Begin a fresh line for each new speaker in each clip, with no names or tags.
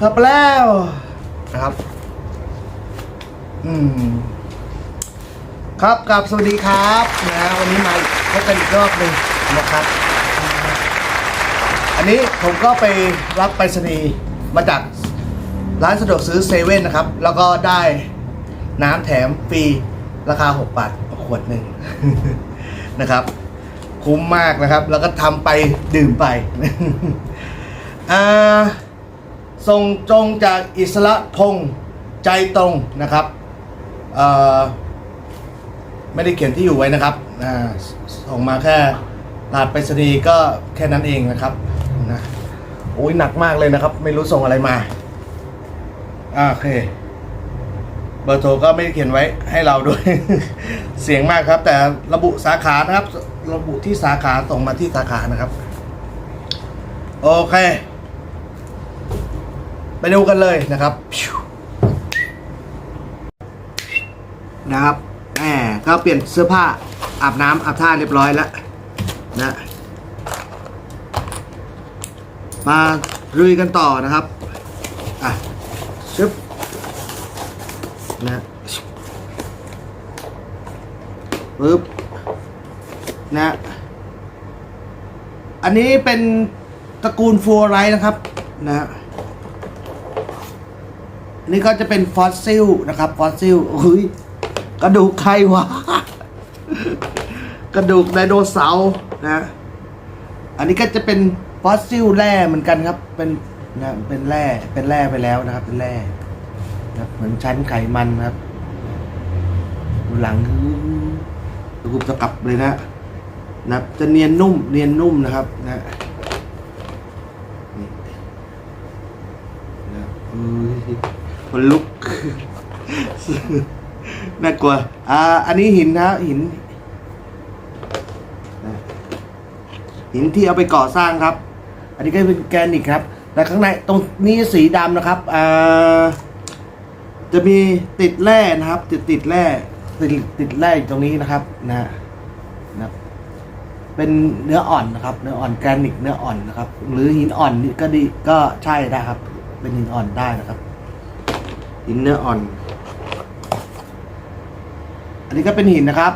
กลับแล้วนะครับ อืม ครับกลับสวัสดีครับนะวันนี้มาพบกันอีกรอบหนึ่งนะครับ อันนี้ผมก็ไปรับไปรษณีย์มาจากร้านสะดวกซื้อเซเว่นนะครับ แล้วก็ได้น้ำแถมฟรี ราคา 6 บาทขวดหนึ่ง นะครับ คุ้มมากนะครับ แล้วก็ทำไปดื่มไปอ่าส่งตรงจากอิสระพงษ์ใจตรงนะครับเอ่อไม่ได้เขียนที่อยู่ไว้นะครับอ่าส่งมาแค่รหัสไปรษณีย์ก็แค่นั้นเองนะครับนะโอ้ยหนักมากเลยนะครับ ไม่รู้ส่งอะไรมาอ่าโอเค เบอร์โทรก็ไม่ได้เขียนไว้ให้เราด้วย เสียงมากครับ แต่ระบุสาขานะครับ ระบุที่สาขาส่งมาที่สาขานะครับ โอเค ไปดูกันเลยนะครับ นะครับแหมก็เปลี่ยนเสื้อผ้าอาบน้ำอาบท่าเรียบร้อยแล้วนะ มาลุยกันต่อนะครับ อะชึบ นะปึ๊บนะ อันนี้เป็นตระกูลฟัวไรนะครับนะอันนี้ก็จะเป็นฟอสซิลนะครับ ฟอสซิลเฮ้ยกระดูกใครวะ กระดูกไดโนเสาร์นะ อันนี้ก็จะเป็นฟอสซิลแร่เหมือนกันครับ เป็นนะเป็นแร่เป็นแร่ไปแล้วนะครับ เป็นแร่ ครับเหมือนชั้นไขมันครับ ดูหลังคือรูปตะกลับเลยนะนะจะเนียนนุ่มเนียนนุ่มนะครับนะนี่นะเอ้ยคนลุก น่ากลัว อ่า อันนี้หินนะหินหินที่เอาไปก่อสร้างครับ อันนี้ก็เป็นแกรนิกครับ แต่ข้างในตรงนี้สีดำนะครับอ่า จะมีติดแร่นะครับ ติดติดแร่ติดติดแร่ตรงนี้นะครับนะนะครับเป็นเนื้ออ่อนนะครับ เนื้ออ่อนแกรนิกเนื้ออ่อนนะครับ หรือหินอ่อนนี่ก็ดีก็ใช่ได้ครับ เป็นหินอ่อนได้นะครับ หินเนื้ออ่อน อันนี้ก็เป็นหินนะครับ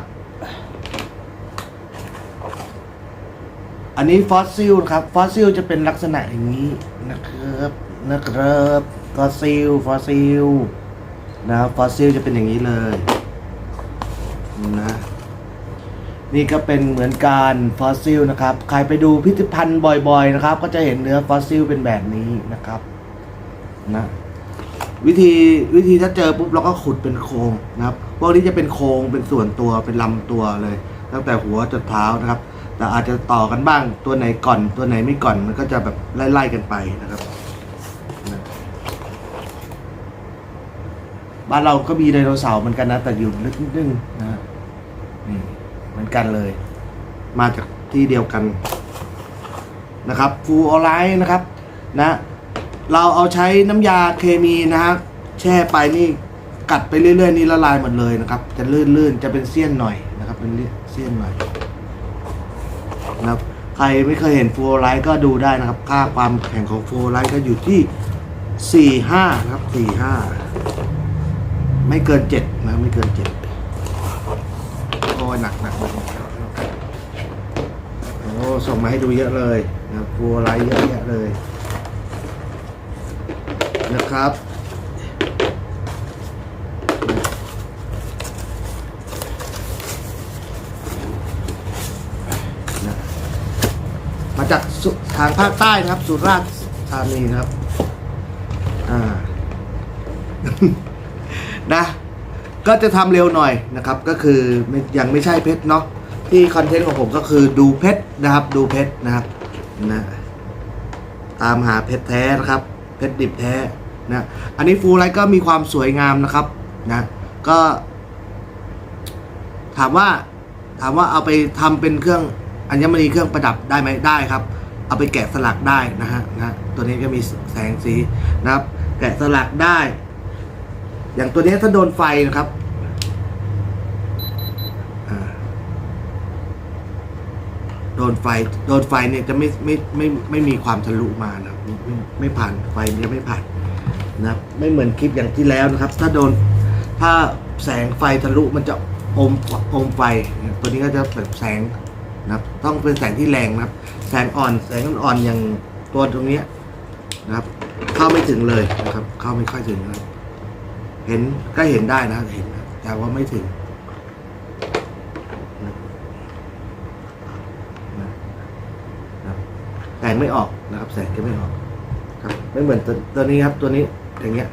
อันนี้ฟอสซิลนะครับ ฟอสซิลจะเป็นลักษณะอย่างนี้นะครับนะครับฟอสซิลฟอสซิล นะครับฟอสซิลจะเป็นอย่างนี้เลยนะนี่ก็เป็นเหมือนการฟอสซิลนะครับ ใครไปดูพิพิธภัณฑ์บ่อยๆนะครับ ก็จะเห็นเนื้อฟอสซิลเป็นแบบนี้นะครับนะวิธีวิธีถ้าเจอปุ๊บเราก็ขุดเป็นโครงนะครับพวกนี้จะเป็นโครงเป็นส่วนตัวเป็นลำตัวเลย ตั้งแต่หัวจนเท้านะครับ แต่อาจจะต่อกันบ้างตัวไหนก่อนตัวไหนไม่ก่อนมันก็จะแบบไล่ๆกันไปนะครับนะ บ้านเราก็มีไดโนเสาร์เหมือนกันนะ แต่อยู่ลึกนิดนึงนะนี่เหมือนกันเลย มาจากที่เดียวกันนะครับฟูออไลท์นะครับนะเราเอาใช้น้ำยาเคมีนะฮะแช่ไปนี่กัดไปเรื่อยๆนี่ละลายหมดเลยนะครับ จะลื่นๆจะเป็นเสี้ยนหน่อยนะครับเป็นเสี้ยนหน่อยนะครับใครไม่เคยเห็นฟูออไรด์ก็ดูได้นะครับ ค่าความแข็งของฟูออไรด์ก็อยู่ที่สี่ห้านะครับสี่ห้า ไม่เกินเจ็ดนะไม่เกินเจ็ดโอ้ยหนักหนักโอ้ส่งมาให้ดูเยอะเลยนะครับฟลูออไรเยอะแยะเลยนะครับมาจากทางภาคใต้นะครับ สุราษฎร์ธานีนะครับ อ่า นะ ก็จะทำเร็วหน่อยนะครับ ก็คือไม่ยังไม่ใช่เพชรเนาะที่คอนเทนต์ของผมก็คือดูเพชรนะครับ ดูเพชรนะครับนะตามหาเพชรแท้นะครับ เพชรดิบแท้นะอันนี้ฟูไลท์ก็มีความสวยงามนะครับนะก็ ถามว่าถามว่าเอาไปทำเป็นเครื่องอัญมณีเครื่องประดับได้ไหมได้ครับ เอาไปแกะสลักได้นะฮะนะตัวนี้ก็มีแสงสีนะครับ แกะสลักได้ อย่างตัวนี้ถ้าโดนไฟนะครับโดนไฟโดนไฟเนี่ยจะไม่ไม่ไม่ไม่มีความทะลุมานะไม่ไม่ผ่านไฟจะไม่ผ่านนะไม่เหมือนคลิปอย่างที่แล้วนะครับ ถ้าโดนถ้าแสงไฟทะลุมันจะอมอมไฟ ตัวนี้ก็จะแบบแสงนะครับ ต้องเป็นแสงที่แรงนะครับ แสงอ่อนแสงอ่อนอย่างตัวตรงนี้นะครับ เข้าไม่ถึงเลยนะครับ เข้าไม่ค่อยถึงนะครับ เห็นก็เห็นได้นะเห็นแต่ว่าไม่ถึงแสงไม่ออกนะครับ แสงจะไม่ออก ครับ ไม่เหมือนตัวตัวนี้ครับ ตัวนี้อย่างเงี้ย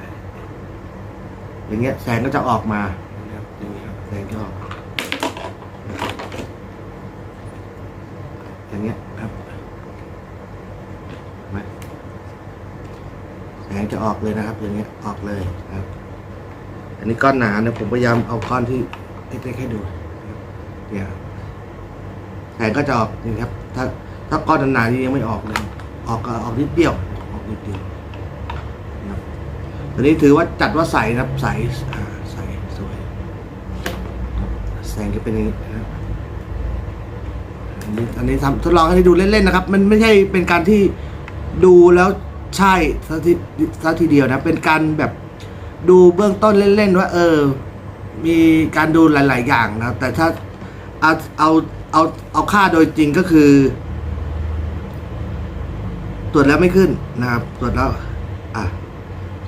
อย่างเงี้ย แสงก็จะออกมาอย่างเงี้ยแสงจะออกอย่างเงี้ยครับไหมแสงจะออกเลยนะครับ อย่างเงี้ยออกเลยนะครับ อันนี้ก้อนหนาเนี่ยผมพยายามเอาก้อนที่เล็กๆให้ดูเนี่ยแสงก็จะออกนี่ครับ ถ้าถ้าก้อนหนาๆนี่ยังไม่ออกเลย ออกก็ออกนิดเดียวออกนิดเดียวนะครับอันนี้ถือว่าจัดว่าใสนะครับใสอ่าใสสวยแสงจะเป็นอย่างนี้นะครับอันนี้อันนี้ทำทดลองให้ดูเล่นๆนะครับ มันไม่ใช่เป็นการที่ดูแล้วใช่ซะทีซะทีเดียวนะเป็นการแบบ ดูเบื้องต้นเล่นๆว่า เออ มีการดูหลาย ๆ อย่างนะครับ แต่ถ้าเอาเอาเอาเอาค่าโดยจริงก็คือ ตรวจแล้วไม่ขึ้นนะครับ ตรวจแล้ว อะ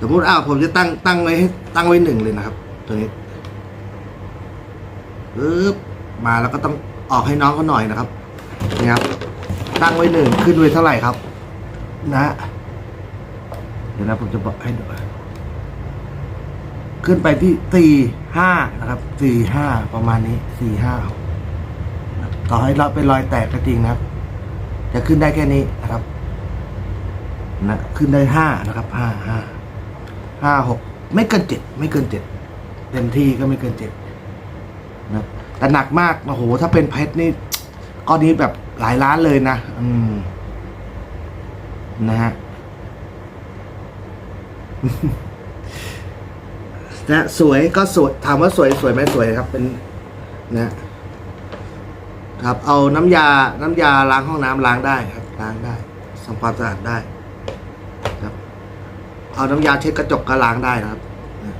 สมมุติอ้าวผมจะตั้งตั้งไว้ให้ตั้งไว้หนึ่งเลยนะครับ ตัวนี้ปึ๊บมาแล้วก็ต้องออกให้น้องเขาหน่อยนะครับนี่ครับ ตั้งไว้หนึ่งขึ้นไว้เท่าไหร่ครับ นะ เดี๋ยวนะผมจะบอกให้ดู ขึ้นไปที่สี่ห้านะครับสี่ห้าประมาณนี้สี่ห้าต่อให้เราเป็นรอยแตกก็จริงนะครับ จะขึ้นได้แค่นี้นะครับนะขึ้นได้ห้านะครับห้าห้าห้าหกไม่เกินเจ็ดไม่เกินเจ็ดเต็มที่ก็ไม่เกินเจ็ดนะแต่หนักมากโอ้โหถ้าเป็นเพชรนี่ก้อนนี้แบบหลายล้านเลยนะ อืม นะฮะ นะสวยก็สวยถามว่าสวยสวยไหมสวยครับเป็นนะครับ เอาน้ำยาน้ำยาล้างห้องน้ำล้างได้ครับ ล้างได้ทำความสะอาดได้ครับ เอาน้ำยาเช็ดกระจกก็ล้างได้นะครับ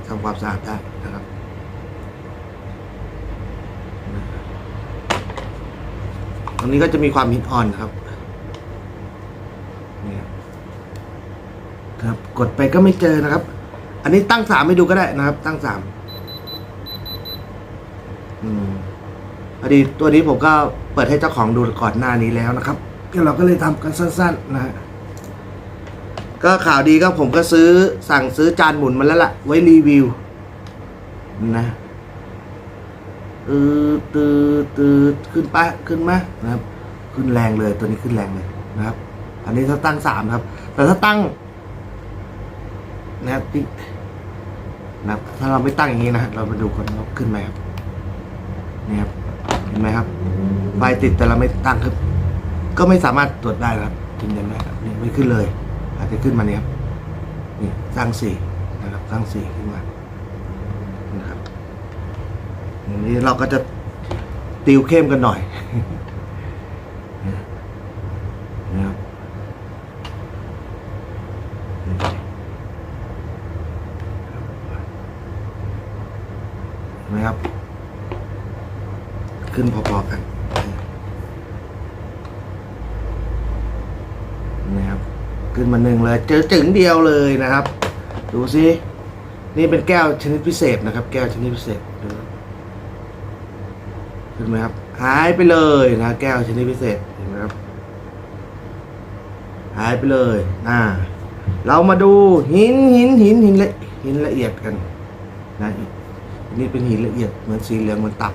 ทำความสะอาดได้นะครับตรงนี้ก็จะมีความหินอ่อนครับนี่ครับครับ กดไปก็ไม่เจอนะครับ อันนี้ตั้งสามให้ดูก็ได้นะครับ ตั้งสามอืมพอดีตัวนี้ผมก็เปิดให้เจ้าของดูก่อนหน้านี้แล้วนะครับก็เราก็เลยทำกันสั้น ๆ นะฮะก็ข่าวดีก็ผมก็ซื้อสั่งซื้อจานหมุนมาแล้วล่ะ ไว้รีวิว นะตืดตืดตืดขึ้นปะขึ้นไหมนะครับ ขึ้นแรงเลยตัวนี้ขึ้นแรงเลยนะครับ อันนี้ถ้าตั้งสามครับ แต่ถ้าตั้งนะครับที่ นะครับ ถ้าเราไม่ตั้งอย่างนี้นะเรามาดูกันว่าขึ้นไหมครับนี่ครับเห็นไหมครับไฟติดแต่เราไม่ตั้งครับ ก็ไม่สามารถตรวจได้นะครับยืนยันได้ครับนี่ไม่ขึ้นเลย อาจจะขึ้นมาเนี่ยครับนี่สร้างสี่นะครับสร้างสี่ขึ้นมานะครับอย่างนี้เราก็จะติวเข้มกันหน่อย นะครับเห็ นะครับ ขึ้นพอๆกันนะครับ ขึ้นมาหนึ่งเลย เจอจึงเดียวเลยนะครับ ดูสินี่เป็นแก้วชนิดพิเศษนะครับ แก้วชนิดพิเศษดูเห็นไหมครับ หายไปเลยนะ แก้วชนิดพิเศษเห็นไหมครับ หายไปเลย อ่า เรามาดูหินหินหินหินละหินละเอียดกันนะ นี่เป็นหินละเอียดเหมือนสีเหลืองเหมือนตับ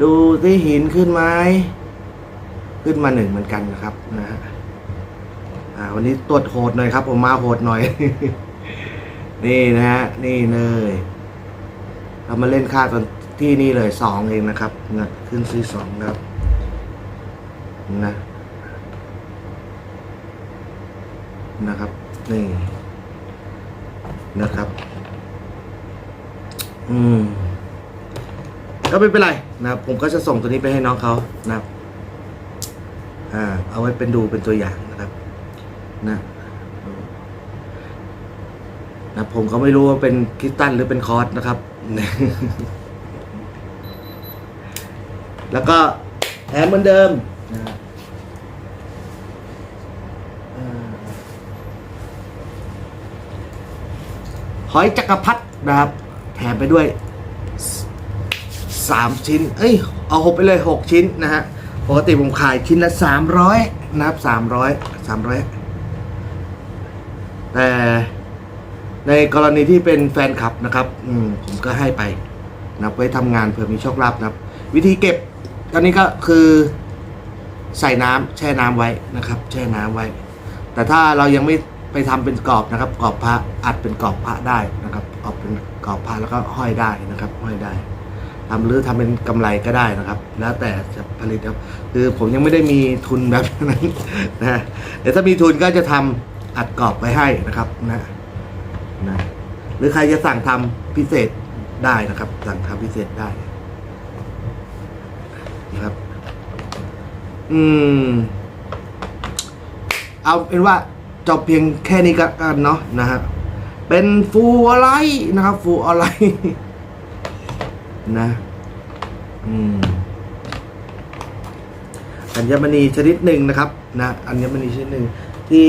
ดูที่หินขึ้นไหมขึ้นมาหนึ่งเหมือนกันนะครับนะฮะอ่าวันนี้ตรวจโหดหน่อยครับ ผมมาโหดหน่อย นี่นะฮะนี่เลยเรามาเล่นค่าตอนที่นี่เลยสองเองนะครับนะขึ้นซีสองครับนะนะครับนี่นะครับ อืม ก็ไม่เป็นไรนะครับ ผมก็จะส่งตัวนี้ไปให้น้องเขานะครับเอาไว้เป็นดูเป็นตัวอย่างนะครับ นะนะผมก็ไม่รู้ว่าเป็นคิสตันหรือเป็นคอร์สนะครับ แล้วก็แถมเหมือนเดิมนะหอยจักรพรรดินะครับ แถมไปด้วยสามชิ้น เอ้ย เอาหกไปเลยหกชิ้นนะฮะ ปกติผมขายชิ้นละสามร้อยนะครับสามร้อยสามร้อยแต่ในกรณีที่เป็นแฟนคลับนะครับอืมผมก็ให้ไปนะไว้ทำงานเผื่อมีโชคลาภนะครับ วิธีเก็บตอนนี้ก็คือใส่น้ำแช่น้ำไว้นะครับ แช่น้ำไว้ แต่ถ้าเรายังไม่ไปทำเป็นกรอบนะครับกรอบพระอัดเป็นกรอบพระได้นะครับออกเป็น กอบพระแล้วก็ห้อยได้นะครับ ห้อยได้ทำหรือทำเป็นกำไรก็ได้นะครับ แล้วแต่จะผลิตครับคือผมยังไม่ได้มีทุนแบบนั้นนะเดี๋ยวถ้ามีทุนก็จะทำอัดกรอบไว้ให้นะครับนะนะหรือใครจะสั่งทำพิเศษได้นะครับ สั่งทำพิเศษได้นะครับ อืม เอาเป็นว่าจบเพียงแค่นี้ก็กันเนาะนะฮะ เป็นฟูอะไรนะครับฟูอะไรนะอืมอัญมณีชนิดหนึ่งนะครับนะอัญมณีชนิดหนึ่งที่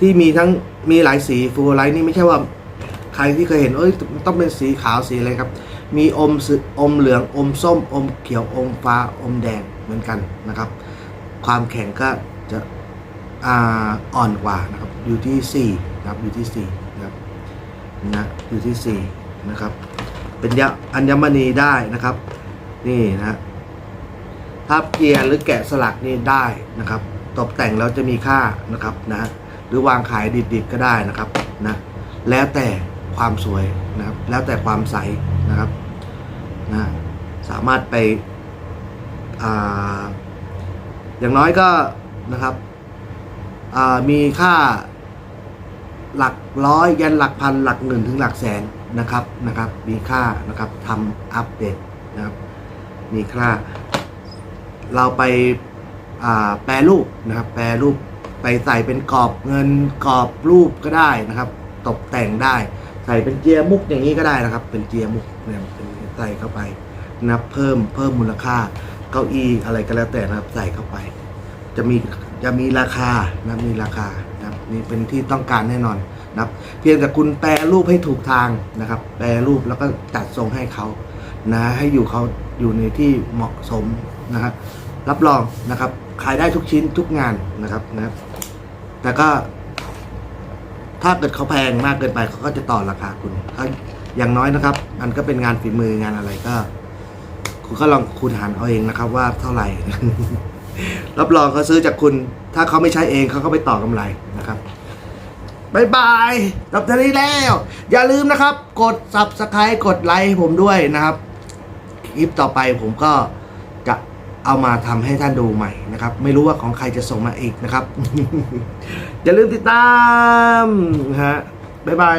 ที่มีทั้งมีหลายสีฟูไลท์นี่ไม่ใช่ว่าใครที่เคยเห็นเอ้ยต้องเป็นสีขาวสีอะไรครับ มีอมสอมเหลืองอมส้ม อมเขียวอมฟ้าอมแดงเหมือนกันนะครับ ความแข็งก็จะอ่อนกว่านะครับอยู่ที่สี่นะครับอยู่ที่สี่ นะอยู่ที่สี่นะครับ เป็นยอัญมณีได้นะครับ นี่นะฮะทับเกียร์หรือแกะสลักนี่ได้นะครับ ตกแต่งแล้วจะมีค่านะครับนะหรือวางขายดิบๆก็ได้นะครับนะแล้วแต่ความสวยนะครับ แล้วแต่ความใสนะครับนะสามารถไปอ่าอย่างน้อยก็นะครับมีค่า หลักร้อยยันหลักพันหลักหนึ่งถึงหลักแสนนะครับนะครับมีค่านะครับทำอัปเดตนะครับมีค่า เราไปแปรรูปนะครับ แปรรูปไปใส่เป็นกรอบเงินกรอบรูปก็ได้นะครับ ตกแต่งได้ ใส่เป็นเจียมุกอย่างนี้ก็ได้นะครับ เป็นเจียมุกเนี่ยใส่เข้าไปนะเพิ่มเพิ่มมูลค่าเก้าอี้อะไรก็แล้วแต่นะครับใส่เข้าไป จะมีจะมีราคานะมีราคา นี่เป็นที่ต้องการแน่นอนนะครับ เพียงแต่คุณแปรรูปให้ถูกทางนะครับ แปรรูปแล้วก็จัดทรงให้เขานะให้อยู่เขาอยู่ในที่เหมาะสมนะครับรับรองนะครับ ขายได้ทุกชิ้นทุกงานนะครับนะครับ แต่ก็ ถ้าเกิดเขาแพงมากเกินไปเขาก็จะต่อราคาคุณเขาอย่างน้อยนะครับ มันก็เป็นงานฝีมืองานอะไรก็ คุณก็ลองคูณหารเอาเองนะครับ ว่าเท่าไหร่ รับรองเขาซื้อจากคุณ ถ้าเขาไม่ใช้เองเขาก็ไปต่อกำไรนะครับบายบายรับทานี้แล้ว อย่าลืมนะครับ กด subscribe กดไลค์ผมด้วยนะครับ คลิปต่อไปผมก็จะเอามาทำให้ท่านดูใหม่นะครับ ไม่รู้ว่าของใครจะส่งมาอีกนะครับ อย่าลืมติดตามฮะบายบาย